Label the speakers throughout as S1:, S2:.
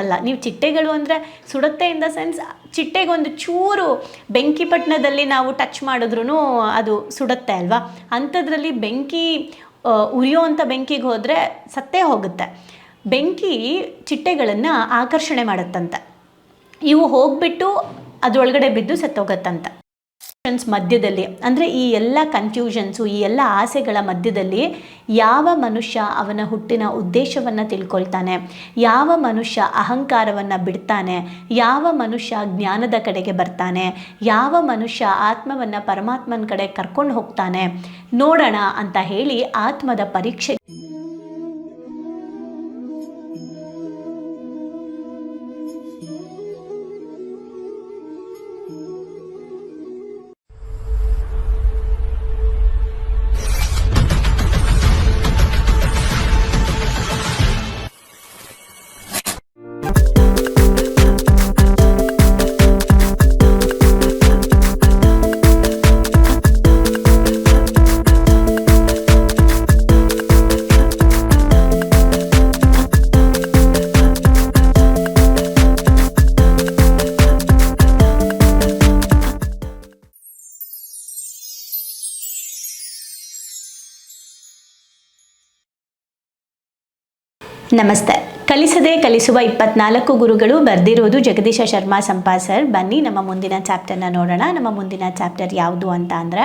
S1: ಅಲ್ಲ. ನೀವು ಚಿಟ್ಟೆಗಳು ಅಂದರೆ ಸುಡುತ್ತೆ ಇನ್ ದ ಸೆನ್ಸ್ ಚಿಟ್ಟೆಗೊಂದು ಚೂರು ಬೆಂಕಿ ಪಟ್ಟಣದಲ್ಲಿ ನಾವು ಟಚ್ ಮಾಡಿದ್ರೂ ಅದು ಸುಡುತ್ತೆ ಅಲ್ವಾ? ಅಂಥದ್ರಲ್ಲಿ ಬೆಂಕಿ ಉರಿಯೋ ಉರಿಯೋವಂಥ ಬೆಂಕಿಗೆ ಹೋದರೆ ಸತ್ತೇ ಹೋಗುತ್ತೆ. ಬೆಂಕಿ ಚಿಟ್ಟೆಗಳನ್ನು ಆಕರ್ಷಣೆ ಮಾಡುತ್ತಂತೆ. ಇವು ಹೋಗ್ಬಿಟ್ಟು ಅದರೊಳಗಡೆ ಬಿದ್ದು ಸತ್ತೋಗತ್ತಂತೆ. ಮಧ್ಯದಲ್ಲಿ, ಅಂದರೆ ಈ ಎಲ್ಲ ಕನ್ಫ್ಯೂಷನ್ಸು ಈ ಎಲ್ಲ ಆಸೆಗಳ ಮಧ್ಯದಲ್ಲಿ ಯಾವ ಮನುಷ್ಯ ಅವನ ಹುಟ್ಟಿನ ಉದ್ದೇಶವನ್ನು ತಿಳ್ಕೊಳ್ತಾನೆ? ಯಾವ ಮನುಷ್ಯ ಅಹಂಕಾರವನ್ನು ಬಿಡ್ತಾನೆ? ಯಾವ ಮನುಷ್ಯ ಜ್ಞಾನದ ಕಡೆಗೆ ಬರ್ತಾನೆ? ಯಾವ ಮನುಷ್ಯ ಆತ್ಮವನ್ನು ಪರಮಾತ್ಮನ ಕಡೆ ಕರ್ಕೊಂಡು ಹೋಗ್ತಾನೆ? ನೋಡೋಣ ಅಂತ ಹೇಳಿ ಆತ್ಮದ ಪರೀಕ್ಷೆ ನಮಸ್ತೆ. ಕಲಿಸದೆ ಕಲಿಸುವ ಇಪ್ಪತ್ನಾಲ್ಕು ಗುರುಗಳು ಬರೆದಿರೋದು ಜಗದೀಶ ಶರ್ಮಾ ಸಂಪಾ ಸರ್. ಬನ್ನಿ, ನಮ್ಮ ಮುಂದಿನ ಚಾಪ್ಟರ್ನ ನೋಡೋಣ. ನಮ್ಮ ಮುಂದಿನ ಚಾಪ್ಟರ್ ಯಾವುದು ಅಂತ ಅಂದರೆ,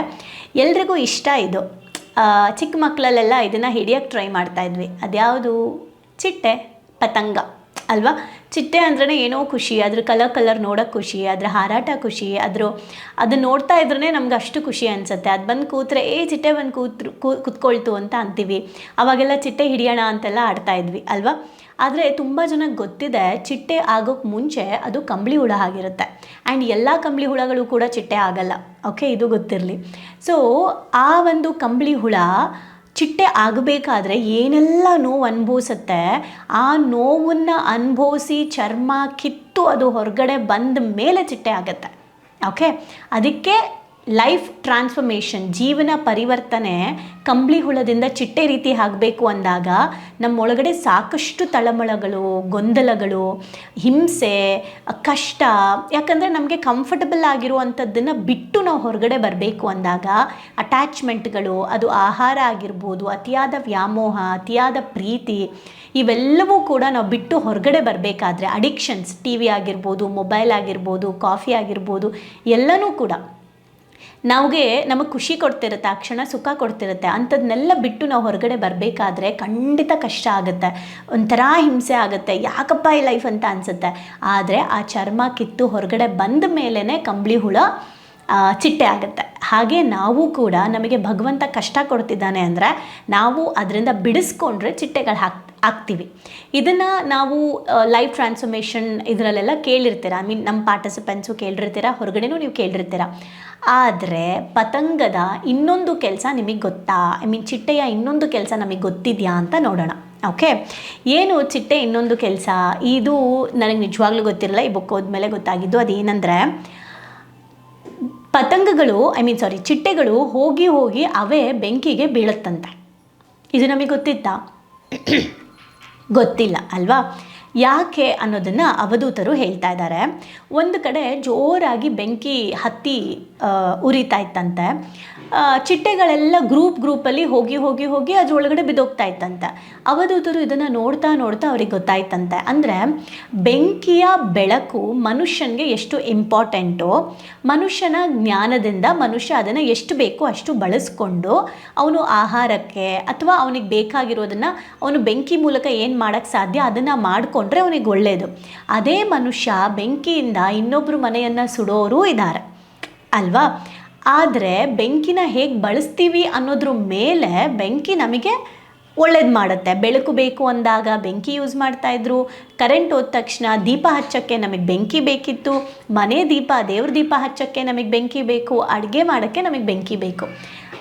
S1: ಎಲ್ರಿಗೂ ಇಷ್ಟ ಇದು. ಚಿಕ್ಕ ಮಕ್ಕಳಲ್ಲೆಲ್ಲ ಇದನ್ನು ಹಿಡಿಯೋಕ್ಕೆ ಟ್ರೈ ಮಾಡ್ತಾಯಿದ್ವಿ ಅದ್ಯಾವುದು? ಚಿಟ್ಟೆ, ಪತಂಗ. ಅಲ್ವಾ? ಚಿಟ್ಟೆ ಅಂದ್ರೆ ಏನೋ ಖುಷಿ, ಅದ್ರ ಕಲರ್ ಕಲರ್ ನೋಡೋಕೆ ಖುಷಿ, ಅದ್ರ ಹಾರಾಟ ಖುಷಿ, ಅದ್ರ ಅದನ್ನ ನೋಡ್ತಾ ಇದ್ರೇ ನಮ್ಗೆ ಅಷ್ಟು ಖುಷಿ ಅನಿಸುತ್ತೆ. ಅದು ಬಂದು ಕೂತ್ರೆ, ಏ, ಚಿಟ್ಟೆ ಬಂದು ಕೂತ್ರು ಕೂತ್ಕೊಳ್ತು ಅಂತ ಅಂತೀವಿ. ಅವಾಗೆಲ್ಲ ಚಿಟ್ಟೆ ಹಿಡಿಯೋಣ ಅಂತೆಲ್ಲ ಆಡ್ತಾ ಇದ್ವಿ, ಅಲ್ವಾ? ಆದರೆ ತುಂಬ ಜನಕ್ಕೆ ಗೊತ್ತಿದೆ, ಚಿಟ್ಟೆ ಆಗೋಕ್ಕೆ ಮುಂಚೆ ಅದು ಕಂಬಳಿ ಹುಳ ಆಗಿರುತ್ತೆ. ಆ್ಯಂಡ್ ಎಲ್ಲ ಕಂಬಳಿ ಹುಳಗಳು ಕೂಡ ಚಿಟ್ಟೆ ಆಗಲ್ಲ. ಓಕೆ, ಇದು ಗೊತ್ತಿರಲಿ. ಸೊ, ಆ ಒಂದು ಕಂಬಳಿ ಹುಳ ಚಿಟ್ಟೆ ಆಗಬೇಕಾದ್ರೆ ಏನೆಲ್ಲ ನೋವು ಅನುಭವಿಸುತ್ತೆ, ಆ ನೋವನ್ನು ಅನುಭವಿಸಿ ಚರ್ಮ ಕಿತ್ತು ಅದು ಹೊರಗಡೆ ಬಂದ ಮೇಲೆ ಚಿಟ್ಟೆ ಆಗುತ್ತೆ. ಓಕೆ ಅದಕ್ಕೆ ಲೈಫ್ ಟ್ರಾನ್ಸ್ಫರ್ಮೇಷನ್ ಜೀವನ ಪರಿವರ್ತನೆ ಕಂಬಳಿ ಹುಳದಿಂದ ಚಿಟ್ಟೆ ರೀತಿ ಆಗಬೇಕು ಅಂದಾಗ ನಮ್ಮೊಳಗಡೆ ಸಾಕಷ್ಟು ತಳಮಳಗಳು, ಗೊಂದಲಗಳು, ಹಿಂಸೆ, ಕಷ್ಟ, ಯಾಕಂದರೆ ನಮಗೆ ಕಂಫರ್ಟಬಲ್ ಆಗಿರುವಂಥದ್ದನ್ನು ಬಿಟ್ಟು ನಾವು ಹೊರಗಡೆ ಬರಬೇಕು ಅಂದಾಗ ಅಟ್ಯಾಚ್ಮೆಂಟ್ಗಳು ಅದು ಆಹಾರ ಆಗಿರ್ಬೋದು, ಅತಿಯಾದ ವ್ಯಾಮೋಹ, ಅತಿಯಾದ ಪ್ರೀತಿ, ಇವೆಲ್ಲವೂ ಕೂಡ ನಾವು ಬಿಟ್ಟು ಹೊರಗಡೆ ಬರಬೇಕಾದ್ರೆ ಅಡಿಕ್ಷನ್ಸ್ ಟಿ ವಿ ಆಗಿರ್ಬೋದು ಮೊಬೈಲ್ ಆಗಿರ್ಬೋದು ಕಾಫಿ ಆಗಿರ್ಬೋದು, ಎಲ್ಲನೂ ಕೂಡ. ನಮಗೆ ನಮಗೆ ಖುಷಿ ಕೊಡ್ತಿರುತ್ತೆ, ಆ ಕ್ಷಣ ಸುಖ ಕೊಡ್ತಿರುತ್ತೆ, ಅಂಥದ್ನೆಲ್ಲ ಬಿಟ್ಟು ನಾವು ಹೊರಗಡೆ ಬರಬೇಕಾದ್ರೆ ಖಂಡಿತ ಕಷ್ಟ ಆಗುತ್ತೆ, ಒಂಥರ ಹಿಂಸೆ ಆಗುತ್ತೆ, ಯಾಕಪ್ಪ ಈ ಲೈಫ್ ಅಂತ ಅನಿಸುತ್ತೆ. ಆದರೆ ಆ ಚರ್ಮ ಕಿತ್ತು ಹೊರಗಡೆ ಬಂದ ಮೇಲೇ ಕಂಬಳಿ ಹುಳ ಚಿಟ್ಟೆ ಆಗುತ್ತೆ. ಹಾಗೆ ನಾವು ಕೂಡ ನಮಗೆ ಭಗವಂತ ಕಷ್ಟ ಕೊಡ್ತಿದ್ದಾನೆ ಅಂದರೆ, ನಾವು ಅದರಿಂದ ಬಿಡಿಸ್ಕೊಂಡ್ರೆ ಚಿಟ್ಟೆಗಳು ಹಾಕ್ ಆಗ್ತೀವಿ. ಇದನ್ನು ನಾವು ಲೈಫ್ ಟ್ರಾನ್ಸ್ಫರ್ಮೇಷನ್ ಇದರಲ್ಲೆಲ್ಲ ಕೇಳಿರ್ತೀರ. ಐ ಮೀನ್ ನಮ್ಮ ಪಾರ್ಟಿಸಿಪೆಂಟ್ಸು ಕೇಳಿರ್ತೀರ, ಹೊರಗಡೆನೂ ನೀವು ಕೇಳಿರ್ತೀರ. ಆದರೆ ಪತಂಗದ ಇನ್ನೊಂದು ಕೆಲಸ ನಿಮಗೆ ಗೊತ್ತಾ? ಐ ಮೀನ್ ಚಿಟ್ಟೆಯ ಇನ್ನೊಂದು ಕೆಲಸ ನಮಗೆ ಗೊತ್ತಿದೆಯಾ ಅಂತ ನೋಡೋಣ. ಓಕೆ ಏನು ಚಿಟ್ಟೆ ಇನ್ನೊಂದು ಕೆಲಸ? ಇದು ನನಗೆ ನಿಜವಾಗ್ಲೂ ಗೊತ್ತಿರಲ್ಲ, ಈ ಬುಕ್ ಹೋದ್ಮೇಲೆ ಗೊತ್ತಾಗಿದ್ದು ಅದೇನಂದರೆ, ಪತಂಗಗಳು ಐ ಮೀನ್ ಸಾರಿ ಚಿಟ್ಟೆಗಳು ಹೋಗಿ ಹೋಗಿ ಅವೇ ಬೆಂಕಿಗೆ ಬೀಳುತ್ತಂತೆ. ಇದು ನಮಗೆ ಗೊತ್ತಿತ್ತಾ? ಗೊತ್ತಿಲ್ಲ ಅಲ್ವಾ ಯಾಕೆ ಅನ್ನೋದನ್ನು ಅವಧೂತರು ಹೇಳ್ತಾ ಇದ್ದಾರೆ. ಒಂದು ಕಡೆ ಜೋರಾಗಿ ಬೆಂಕಿ ಹತ್ತಿ ಉರಿತಾ ಇತ್ತಂತೆ. ಚಿಟ್ಟೆಗಳೆಲ್ಲ ಗ್ರೂಪ್ ಗ್ರೂಪಲ್ಲಿ ಹೋಗಿ ಹೋಗಿ ಹೋಗಿ ಅದರೊಳಗಡೆ ಬಿದ್ದೋಗ್ತಾ ಇತ್ತಂತೆ. ಅವಧೂತರು ಇದನ್ನು ನೋಡ್ತಾ ನೋಡ್ತಾ ಅವ್ರಿಗೆ ಗೊತ್ತಾಯ್ತಂತೆ. ಅಂದರೆ ಬೆಂಕಿಯ ಬೆಳಕು ಮನುಷ್ಯನಿಗೆ ಎಷ್ಟು ಇಂಪಾರ್ಟೆಂಟು, ಮನುಷ್ಯನ ಜ್ಞಾನದಿಂದ ಮನುಷ್ಯ ಅದನ್ನು ಎಷ್ಟು ಬೇಕೋ ಅಷ್ಟು ಬಳಸ್ಕೊಂಡು ಅವನು ಆಹಾರಕ್ಕೆ ಅಥವಾ ಅವನಿಗೆ ಬೇಕಾಗಿರೋದನ್ನು ಅವನು ಬೆಂಕಿ ಮೂಲಕ ಏನು ಮಾಡೋಕ್ಕೆ ಸಾಧ್ಯ ಅದನ್ನು ಮಾಡಿಕೊಂಡ್ರೆ ಅವನಿಗೆ ಒಳ್ಳೆಯದು ಅದೇ ಮನುಷ್ಯ ಬೆಂಕಿಯಿಂದ ಇನ್ನೊಬ್ಬರು ಮನೆಯನ್ನು ಸುಡೋರು ಇದ್ದಾರೆ ಅಲ್ವಾ? ಆದರೆ ಬೆಂಕಿನ ಹೇಗೆ ಬಳಸ್ತೀವಿ ಅನ್ನೋದ್ರ ಮೇಲೆ ಬೆಂಕಿ ನಮಗೆ ಒಳ್ಳೇದು ಮಾಡುತ್ತೆ. ಬೆಳಕು ಬೇಕು ಅಂದಾಗ ಬೆಂಕಿ ಯೂಸ್ ಮಾಡ್ತಾ ಇದ್ರು. ಕರೆಂಟ್ ಹೋದ ತಕ್ಷಣ ದೀಪ ಹಚ್ಚೋಕ್ಕೆ ನಮಗೆ ಬೆಂಕಿ ಬೇಕಿತ್ತು. ಮನೆ ದೀಪ, ದೇವ್ರ ದೀಪ ಹಚ್ಚೋಕ್ಕೆ ನಮಗೆ ಬೆಂಕಿ ಬೇಕು. ಅಡುಗೆ ಮಾಡೋಕ್ಕೆ ನಮಗೆ ಬೆಂಕಿ ಬೇಕು.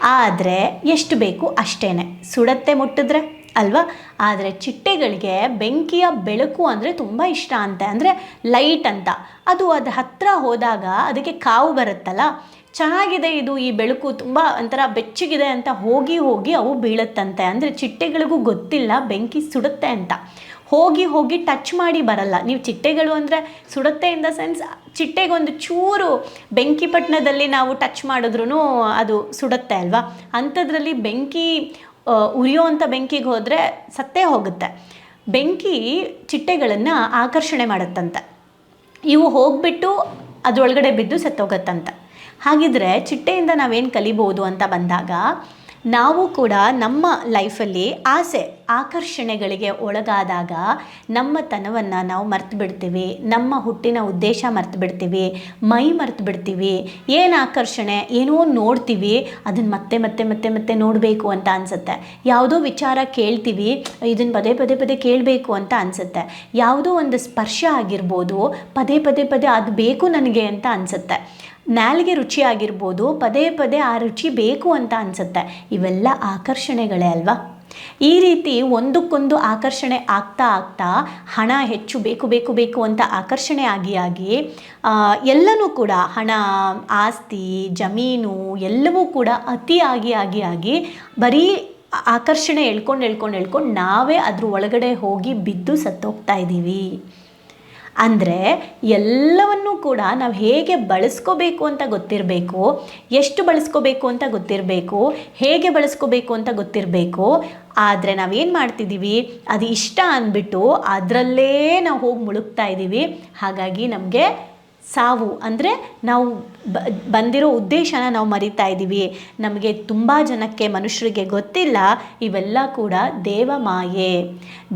S1: ಆದರೆ ಎಷ್ಟು ಬೇಕು ಅಷ್ಟೇ ಸುಡತ್ತೆ ಮುಟ್ಟಿದ್ರೆ. ಅಲ್ವಾ? ಆದರೆ ಚಿಟ್ಟೆಗಳಿಗೆ ಬೆಂಕಿಯ ಬೆಳಕು ಅಂದರೆ ತುಂಬ ಇಷ್ಟ ಅಂತೆ. ಅಂದರೆ ಲೈಟ್ ಅಂತ. ಅದು ಅದು ಹತ್ತಿರ ಹೋದಾಗ ಅದಕ್ಕೆ ಕಾವು ಬರುತ್ತಲ್ಲ? ಚೆನ್ನಾಗಿದೆ ಇದು ಈ ಬೆಳಕು. ತುಂಬ ಒಂಥರ ಬೆಚ್ಚಗಿದೆ ಅಂತ ಹೋಗಿ ಹೋಗಿ ಅವು ಬೀಳುತ್ತಂತೆ. ಅಂದರೆ ಚಿಟ್ಟೆಗಳಿಗೂ ಗೊತ್ತಿಲ್ಲ ಬೆಂಕಿ ಸುಡುತ್ತೆ ಅಂತ. ಹೋಗಿ ಹೋಗಿ ಟಚ್ ಮಾಡಿ ಬರಲ್ಲ. ನೀವು ಚಿಟ್ಟೆಗಳು ಅಂದರೆ ಸುಡುತ್ತೆ ಇನ್ ದ ಸೆನ್ಸ್ ಚಿಟ್ಟೆಗೊಂದು ಚೂರು ಬೆಂಕಿ ಪಟ್ಟಣದಲ್ಲಿ ನಾವು ಟಚ್ ಮಾಡಿದ್ರೂ ಅದು ಸುಡುತ್ತೆ ಅಲ್ವಾ? ಅಂಥದ್ರಲ್ಲಿ ಬೆಂಕಿ ಉರಿಯೋವಂಥ ಬೆಂಕಿಗೆ ಹೋದರೆ ಸತ್ತೇ ಹೋಗುತ್ತೆ. ಬೆಂಕಿ ಚಿಟ್ಟೆಗಳನ್ನು ಆಕರ್ಷಣೆ ಮಾಡುತ್ತಂತೆ. ಇವು ಹೋಗ್ಬಿಟ್ಟು ಅದರೊಳಗಡೆ ಬಿದ್ದು ಸತ್ತೋಗತ್ತಂತೆ. ಹಾಗಿದ್ರೆ ಚಿಟ್ಟೆಯಿಂದ ನಾವೇನು ಕಲಿಬೋದು ಅಂತ ಬಂದಾಗ ನಾವು ಕೂಡ ನಮ್ಮ ಲೈಫಲ್ಲಿ ಆಸೆ, ಆಕರ್ಷಣೆಗಳಿಗೆ ಒಳಗಾದಾಗ ನಮ್ಮ ತನವನ್ನು ನಾವು ಮರ್ತು ಬಿಡ್ತೀವಿ ನಮ್ಮ ಹುಟ್ಟಿನ ಉದ್ದೇಶ ಮರ್ತು ಬಿಡ್ತೀವಿ ಮೈ ಮರ್ತು ಬಿಡ್ತೀವಿ ಏನು ಆಕರ್ಷಣೆ, ಏನೋ ನೋಡ್ತೀವಿ, ಅದನ್ನು ಮತ್ತೆ ಮತ್ತೆ ಮತ್ತೆ ಮತ್ತೆ ನೋಡಬೇಕು ಅಂತ ಅನಿಸುತ್ತೆ. ಯಾವುದೋ ವಿಚಾರ ಕೇಳ್ತೀವಿ ಇದನ್ನು ಪದೇ ಪದೇ ಪದೇ ಕೇಳಬೇಕು ಅಂತ ಅನಿಸುತ್ತೆ. ಯಾವುದೋ ಒಂದು ಸ್ಪರ್ಶ ಆಗಿರ್ಬೋದು, ಪದೇ ಪದೇ ಪದೇ ಅದು ಬೇಕು ನನಗೆ ಅಂತ ಅನಿಸುತ್ತೆ. ನಾಲಿಗೆ ರುಚಿ ಆಗಿರ್ಬೋದು ಪದೇ ಪದೇ ಆ ರುಚಿ ಬೇಕು ಅಂತ ಅನಿಸುತ್ತೆ. ಇವೆಲ್ಲ ಆಕರ್ಷಣೆಗಳೇ ಅಲ್ವಾ? ಈ ರೀತಿ ಒಂದಕ್ಕೊಂದು ಆಕರ್ಷಣೆ ಆಗ್ತಾ ಆಗ್ತಾ ಹಣ ಹೆಚ್ಚು ಬೇಕು ಬೇಕು ಬೇಕು ಅಂತ ಆಕರ್ಷಣೆ ಆಗಿ ಆಗಿ ಎಲ್ಲನೂ ಕೂಡ ಹಣ, ಆಸ್ತಿ, ಜಮೀನು ಎಲ್ಲವೂ ಕೂಡ ಅತಿಯಾಗಿ ಆಗಿ ಆಗಿ ಬರೀ ಆಕರ್ಷಣೆ ಎಳ್ಕೊಂಡು ಎಳ್ಕೊಂಡು ಎಳ್ಕೊಂಡು ನಾವೇ ಅದ್ರ ಒಳಗಡೆ ಹೋಗಿ ಬಿದ್ದು ಸತ್ತೋಗ್ತಾ ಇದ್ದೀವಿ. ಅಂದರೆ ಎಲ್ಲವನ್ನೂ ಕೂಡ ನಾವು ಹೇಗೆ ಬಳಸ್ಕೋಬೇಕು ಅಂತ ಗೊತ್ತಿರಬೇಕು, ಎಷ್ಟು ಬಳಸ್ಕೋಬೇಕು ಅಂತ ಗೊತ್ತಿರಬೇಕು, ಹೇಗೆ ಬಳಸ್ಕೋಬೇಕು ಅಂತ ಗೊತ್ತಿರಬೇಕು, ಆದರೆ ನಾವೇನು ಮಾಡ್ತಿದ್ದೀವಿ ಅದು ಇಷ್ಟ ಅಂದ್ಬಿಟ್ಟು ಅದರಲ್ಲೇ ನಾವು ಹೋಗಿ ಮುಳುಗ್ತಾ ಇದ್ದೀವಿ ಹಾಗಾಗಿ ನಮಗೆ ಸಾವು ಅಂದರೆ ನಾವು ಬಂದಿರೋ ಉದ್ದೇಶನ ನಾವು ಮರಿತಾ ಇದ್ದೀವಿ ನಮಗೆ ತುಂಬ ಜನಕ್ಕೆ ಮನುಷ್ಯರಿಗೆ ಗೊತ್ತಿಲ್ಲ, ಇವೆಲ್ಲ ಕೂಡ ದೇವ ಮಾಯೆ.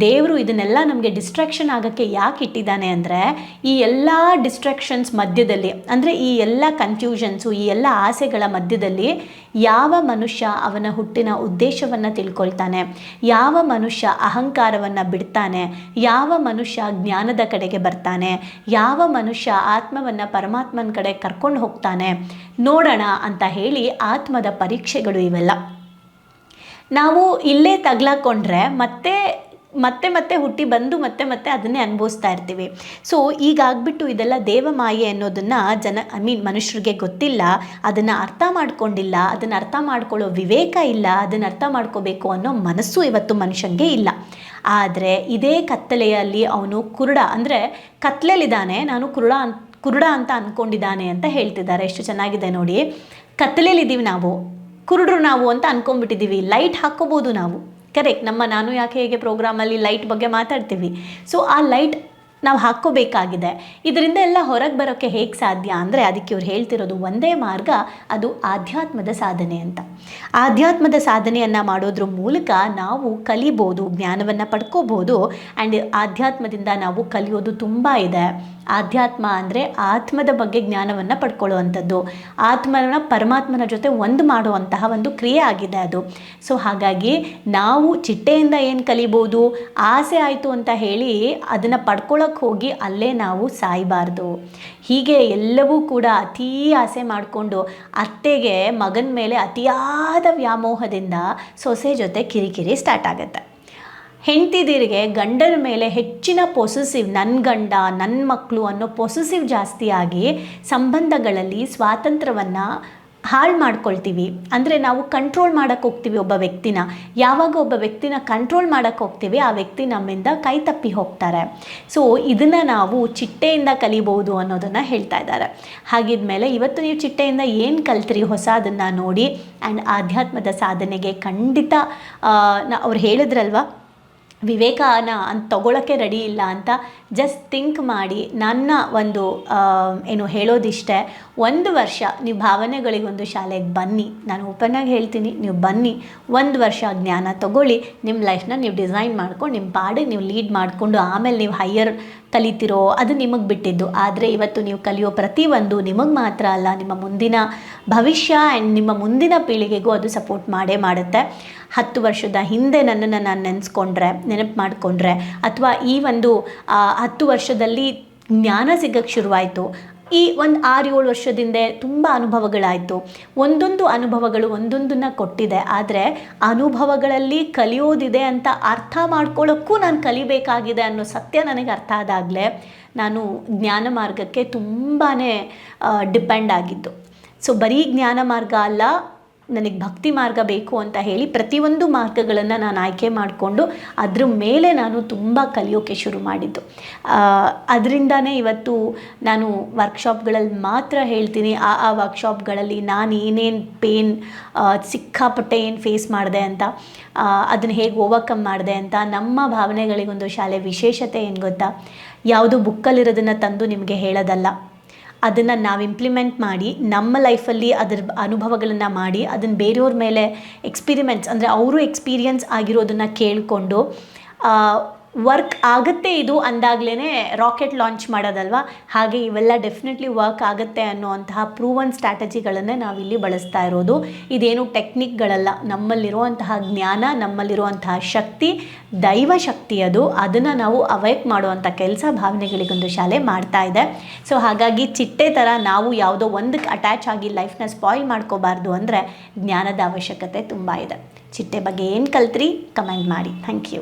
S1: ದೇವರು ಇದನ್ನೆಲ್ಲ ನಮಗೆ ಡಿಸ್ಟ್ರಾಕ್ಷನ್ ಆಗೋಕ್ಕೆ ಯಾಕೆ ಇಟ್ಟಿದ್ದಾನೆ ಅಂದರೆ, ಈ ಎಲ್ಲ ಡಿಸ್ಟ್ರಾಕ್ಷನ್ಸ್ ಮಧ್ಯದಲ್ಲಿ, ಅಂದರೆ ಈ ಎಲ್ಲ ಕನ್ಫ್ಯೂಷನ್ಸು ಈ ಎಲ್ಲ ಆಸೆಗಳ ಮಧ್ಯದಲ್ಲಿ ಯಾವ ಮನುಷ್ಯ ಅವನ ಹುಟ್ಟಿನ ಉದ್ದೇಶವನ್ನು ತಿಳ್ಕೊಳ್ತಾನೆ? ಯಾವ ಮನುಷ್ಯ ಅಹಂಕಾರವನ್ನು ಬಿಡ್ತಾನೆ? ಯಾವ ಮನುಷ್ಯ ಜ್ಞಾನದ ಕಡೆಗೆ ಬರ್ತಾನೆ? ಯಾವ ಮನುಷ್ಯ ಆತ್ಮವನ್ನು ಪರಮಾತ್ಮನ ಕಡೆ ಕರ್ಕೊಂಡು ಹೋಗ್ತಾನೆ. ನೋಡೋಣ ಅಂತ ಹೇಳಿ ಆತ್ಮದ ಪರೀಕ್ಷೆಗಳು ಇವೆಲ್ಲ. ನಾವು ಇಲ್ಲೇ ತಗ್ಲಾಕೊಂಡ್ರೆ ಮತ್ತೆ ಮತ್ತೆ ಮತ್ತೆ ಹುಟ್ಟಿ ಬಂದು ಮತ್ತೆ ಮತ್ತೆ ಅದನ್ನೇ ಅನುಭವಿಸ್ತಾ ಇರ್ತೀವಿ. ಸೊ ಈಗಾಗ್ಬಿಟ್ಟು ಇದೆಲ್ಲ ದೇವಮಾಯೆ ಅನ್ನೋದನ್ನು ಜನ ಐ ಮೀನ್ ಮನುಷ್ಯರಿಗೆ ಗೊತ್ತಿಲ್ಲ, ಅದನ್ನು ಅರ್ಥ ಮಾಡ್ಕೊಂಡಿಲ್ಲ, ಅದನ್ನು ಅರ್ಥ ಮಾಡ್ಕೊಳ್ಳೋ ವಿವೇಕ ಇಲ್ಲ, ಅದನ್ನು ಅರ್ಥ ಮಾಡ್ಕೋಬೇಕು ಅನ್ನೋ ಮನಸ್ಸು ಇವತ್ತು ಮನುಷ್ಯನಿಗೆ ಇಲ್ಲ. ಆದರೆ ಇದೇ ಕತ್ತಲೆಯಲ್ಲಿ ಅವನು ಕುರುಡ, ಅಂದರೆ ಕತ್ಲೆಯಲ್ಲಿದ್ದಾನೆ ನಾನು ಕುರುಡ ಅಂತ ಕುರುಡ ಅಂತ ಅಂದ್ಕೊಂಡಿದ್ದಾನೆ ಅಂತ ಹೇಳ್ತಿದ್ದಾರೆ. ಎಷ್ಟು ಚೆನ್ನಾಗಿದೆ ನೋಡಿ. ಕತ್ತಲೆಯಲ್ಲಿದ್ದೀವಿ ನಾವು. ಕುರುಡರು ನಾವು ಅಂತ ಅಂದ್ಕೊಂಡ್ಬಿಟ್ಟಿದ್ದೀವಿ ಲೈಟ್ ಹಾಕ್ಕೋಬೋದು ನಾವು. ಕರೆಕ್ಟ್ ನಮ್ಮ ನಾನು ಯಾಕೆ ಹೇಗೆ ಪ್ರೋಗ್ರಾಮಲ್ಲಿ ಲೈಟ್ ಬಗ್ಗೆ ಮಾತಾಡ್ತೀವಿ. ಸೊ ಆ ಲೈಟ್ ನಾವು ಹಾಕ್ಕೋಬೇಕಾಗಿದೆ. ಇದರಿಂದ ಎಲ್ಲ ಹೊರಗೆ ಬರೋಕ್ಕೆ ಹೇಗೆ ಸಾಧ್ಯ ಅಂದರೆ ಅದಕ್ಕೆ ಇವ್ರು ಹೇಳ್ತಿರೋದು ಒಂದೇ ಮಾರ್ಗ, ಅದು ಆಧ್ಯಾತ್ಮದ ಸಾಧನೆ ಅಂತ. ಆಧ್ಯಾತ್ಮದ ಸಾಧನೆಯನ್ನು ಮಾಡೋದ್ರ ಮೂಲಕ ನಾವು ಕಲಿಬೋದು, ಜ್ಞಾನವನ್ನು ಪಡ್ಕೋಬೋದು ಆ್ಯಂಡ್ ಆಧ್ಯಾತ್ಮದಿಂದ ನಾವು ಕಲಿಯೋದು ತುಂಬ ಇದೆ. ಆಧ್ಯಾತ್ಮ ಅಂದರೆ ಆತ್ಮದ ಬಗ್ಗೆ ಜ್ಞಾನವನ್ನು ಪಡ್ಕೊಳ್ಳುವಂಥದ್ದು. ಆತ್ಮನ ಪರಮಾತ್ಮನ ಜೊತೆ ಒಂದು ಮಾಡುವಂತಹ ಒಂದು ಕ್ರಿಯೆ ಆಗಿದೆ ಅದು. ಸೊ ಹಾಗಾಗಿ ನಾವು ಚಿಟ್ಟೆಯಿಂದ ಏನು ಕಲಿಬೋದು, ಆಸೆ ಆಯಿತು ಅಂತ ಹೇಳಿ ಅದನ್ನು ಹೋಗಿ ಅಲ್ಲೇ ನಾವು ಸಾಯಬಾರ್ದು. ಹೀಗೆ ಎಲ್ಲವೂ ಕೂಡ ಅತೀ ಆಸೆ ಮಾಡಿಕೊಂಡು ಅತ್ತೆಗೆ ಮಗನ ಮೇಲೆ ಅತಿಯಾದ ವ್ಯಾಮೋಹದಿಂದ ಸೊಸೆ ಜೊತೆ ಕಿರಿಕಿರಿ ಸ್ಟಾರ್ಟ್ ಆಗುತ್ತೆ. ಹೆಂಡ್ತಿದಿರಿಗೆ ಗಂಡನ ಮೇಲೆ ಹೆಚ್ಚಿನ ಪೊಸೆಸಿವ್ ನನ್ನ ಗಂಡ ನನ್ನ ಮಕ್ಕಳು ಅನ್ನೋ ಪೊಸೆಸಿವ್ ಜಾಸ್ತಿಯಾಗಿ ಸಂಬಂಧಗಳಲ್ಲಿ ಸ್ವಾತಂತ್ರ್ಯವನ್ನು ಹಾಳು ಮಾಡ್ಕೊಳ್ತೀವಿ. ಅಂದರೆ ನಾವು ಕಂಟ್ರೋಲ್ ಮಾಡೋಕ್ಕೆ ಹೋಗ್ತೀವಿ ಒಬ್ಬ ವ್ಯಕ್ತಿನ. ಯಾವಾಗ ಒಬ್ಬ ವ್ಯಕ್ತಿನ ಕಂಟ್ರೋಲ್ ಮಾಡೋಕ್ಕೆ ಹೋಗ್ತೀವಿ, ಆ ವ್ಯಕ್ತಿ ನಮ್ಮಿಂದ ಕೈ ತಪ್ಪಿ ಹೋಗ್ತಾರೆ. ಸೊ ಇದನ್ನು ನಾವು ಚಿಟ್ಟೆಯಿಂದ ಕಲಿಬೋದು ಅನ್ನೋದನ್ನು ಹೇಳ್ತಾ ಇದ್ದಾರೆ. ಹಾಗಿದ್ಮೇಲೆ ಇವತ್ತು ನೀವು ಚಿಟ್ಟೆಯಿಂದ ಏನು ಕಲ್ತ್ರಿ ಹೊಸ ಅದನ್ನು ನೋಡಿ ಆ್ಯಂಡ್ ಆಧ್ಯಾತ್ಮದ ಸಾಧನೆಗೆ ಖಂಡಿತ ಅವ್ರು ಹೇಳಿದ್ರಲ್ವ? ವಿವೇಕನ ಅಂತ ತಗೊಳ್ಳೋಕ್ಕೆ ರೆಡಿ ಇಲ್ಲ ಅಂತ ಜಸ್ಟ್ ಥಿಂಕ್ ಮಾಡಿ ನನ್ನ ಒಂದು ಏನು ಹೇಳೋದಿಷ್ಟೇ, ಒಂದು ವರ್ಷ ನೀವು ಭಾವನೆಗಳಿಗೊಂದು ಶಾಲೆಗೆ ಬನ್ನಿ. ನಾನು ಓಪನ್ನಾಗಿ ಹೇಳ್ತೀನಿ, ನೀವು ಬನ್ನಿ. ಒಂದು ವರ್ಷ ಜ್ಞಾನ ತಗೊಳ್ಳಿ. ನಿಮ್ಮ ಲೈಫ್ನ ನೀವು ಡಿಸೈನ್ ಮಾಡ್ಕೊಂಡು, ನಿಮ್ಮ ಪಾಡಿಗೆ ನೀವು ಲೀಡ್ ಮಾಡಿಕೊಂಡು, ಆಮೇಲೆ ನೀವು ಹೈಯರ್ ಕಲಿತಿರೋ ಅದು ನಿಮಗೆ ಬಿಟ್ಟಿದ್ದು. ಆದರೆ ಇವತ್ತು ನೀವು ಕಲಿಯೋ ಪ್ರತಿಯೊಂದು ನಿಮಗೆ ಮಾತ್ರ ಅಲ್ಲ, ನಿಮ್ಮ ಮುಂದಿನ ಭವಿಷ್ಯ ಆ್ಯಂಡ್ ನಿಮ್ಮ ಮುಂದಿನ ಪೀಳಿಗೆಗೂ ಅದು ಸಪೋರ್ಟ್ ಮಾಡೇ ಮಾಡುತ್ತೆ. ಹತ್ತು ವರ್ಷದ ಹಿಂದೆ ನನ್ನನ್ನು ನಾನು ನೆನೆಸ್ಕೊಂಡ್ರೆ, ನೆನಪು ಮಾಡಿಕೊಂಡ್ರೆ, ಅಥವಾ ಈ ಒಂದು ಹತ್ತು ವರ್ಷದಲ್ಲಿ ಜ್ಞಾನ ಸಿಗಕ್ಕೆ ಶುರುವಾಯಿತು. ಈ ಒಂದು ಆರು ಏಳು ವರ್ಷದಿಂದ ತುಂಬ ಅನುಭವಗಳಾಯಿತು. ಒಂದೊಂದು ಅನುಭವಗಳು ಒಂದೊಂದನ್ನ ಕೊಟ್ಟಿದೆ. ಆದರೆ ಅನುಭವಗಳಲ್ಲಿ ಕಲಿಯೋದಿದೆ ಅಂತ ಅರ್ಥ ಮಾಡ್ಕೊಳ್ಳೋಕ್ಕೂ ನಾನು ಕಲಿಬೇಕಾಗಿದೆ ಅನ್ನೋ ಸತ್ಯ ನನಗೆ ಅರ್ಥ ಆದಾಗಲೇ ನಾನು ಜ್ಞಾನ ಮಾರ್ಗಕ್ಕೆ ತುಂಬಾ ಡಿಪೆಂಡ್ ಆಗಿದ್ದು. ಸೊ ಬರೀ ಜ್ಞಾನ ಮಾರ್ಗ ಅಲ್ಲ ನನಗೆ ಭಕ್ತಿ ಮಾರ್ಗ ಬೇಕು ಅಂತ ಹೇಳಿ ಪ್ರತಿಯೊಂದು ಮಾರ್ಗಗಳನ್ನು ನಾನು ಆಯ್ಕೆ ಮಾಡಿಕೊಂಡು ಅದ್ರ ಮೇಲೆ ನಾನು ತುಂಬ ಕಲಿಯೋಕೆ ಶುರು ಮಾಡಿದ್ದು. ಅದರಿಂದನೇ ಇವತ್ತು ನಾನು ವರ್ಕ್ಶಾಪ್ಗಳಲ್ಲಿ ಮಾತ್ರ ಹೇಳ್ತೀನಿ, ಆ ಆ ವರ್ಕ್ಶಾಪ್ಗಳಲ್ಲಿ ನಾನು ಏನೇನು ಪೇನ್ ಸಿಕ್ಕಾಪಟ್ಟೆ ಏನು ಫೇಸ್ ಮಾಡಿದೆ ಅಂತ ಅದನ್ನು ಹೇಗೆ ಓವರ್ಕಮ್ ಮಾಡಿದೆ ಅಂತ, ನಮ್ಮ ಭಾವನೆಗಳಿಗೊಂದು ಶಾಲೆ ವಿಶೇಷತೆ ಏನು ಗೊತ್ತಾ? ಯಾವುದು ಬುಕ್ಕಲ್ಲಿರೋದನ್ನು ತಂದು ನಿಮಗೆ ಹೇಳೋದಲ್ಲ. ಅದನ್ನು ನಾವು ಇಂಪ್ಲಿಮೆಂಟ್ ಮಾಡಿ, ನಮ್ಮ ಲೈಫಲ್ಲಿ ಅದರ ಅನುಭವಗಳನ್ನು ಮಾಡಿ ಅದನ್ನು ಬೇರೆಯವ್ರ ಮೇಲೆ ಎಕ್ಸ್ಪಿರಿಮೆಂಟ್ಸ್ ಅಂದರೆ ಅವರು ಎಕ್ಸ್ಪೀರಿಯನ್ಸ್ ಆಗಿರೋದನ್ನು ಕೇಳಿಕೊಂಡು ವರ್ಕ್ ಆಗುತ್ತೆ ಇದು ಅಂದಾಗಲೇ ರಾಕೆಟ್ ಲಾಂಚ್ ಮಾಡೋದಲ್ವಾ? ಹಾಗೆ ಇವೆಲ್ಲ ಡೆಫಿನೆಟ್ಲಿ ವರ್ಕ್ ಆಗುತ್ತೆ ಅನ್ನುವಂತಹ ಪ್ರೂವನ್ ಸ್ಟ್ರಾಟಜಿಗಳನ್ನೇ ನಾವಿಲ್ಲಿ ಬಳಸ್ತಾ ಇರೋದು. ಇದೇನು ಟೆಕ್ನಿಕ್ಗಳಲ್ಲ ನಮ್ಮಲ್ಲಿರುವಂತಹ ಜ್ಞಾನ, ನಮ್ಮಲ್ಲಿರುವಂತಹ ಶಕ್ತಿ, ದೈವ ಶಕ್ತಿ ಅದು. ಅದನ್ನು ನಾವು ಅವೈಕ್ ಮಾಡುವಂಥ ಕೆಲಸ ಭಾವನೆಗಳಿಗೊಂದು ಶಾಲೆ ಮಾಡ್ತಾ ಇದೆ. ಸೊ ಹಾಗಾಗಿ ಚಿಟ್ಟೆ ಥರ ನಾವು ಯಾವುದೋ ಒಂದಕ್ಕೆ ಅಟ್ಯಾಚ್ ಆಗಿ ಲೈಫ್ನ ಸ್ಪಾಯ್ಲ್ ಮಾಡ್ಕೋಬಾರ್ದು ಅಂದರೆ ಜ್ಞಾನದ ಅವಶ್ಯಕತೆ ತುಂಬ ಇದೆ. ಚಿಟ್ಟೆ ಬಗ್ಗೆ ಏನು ಕಲ್ತ್ರಿ? ಕಮೆಂಟ್ ಮಾಡಿ. Thank you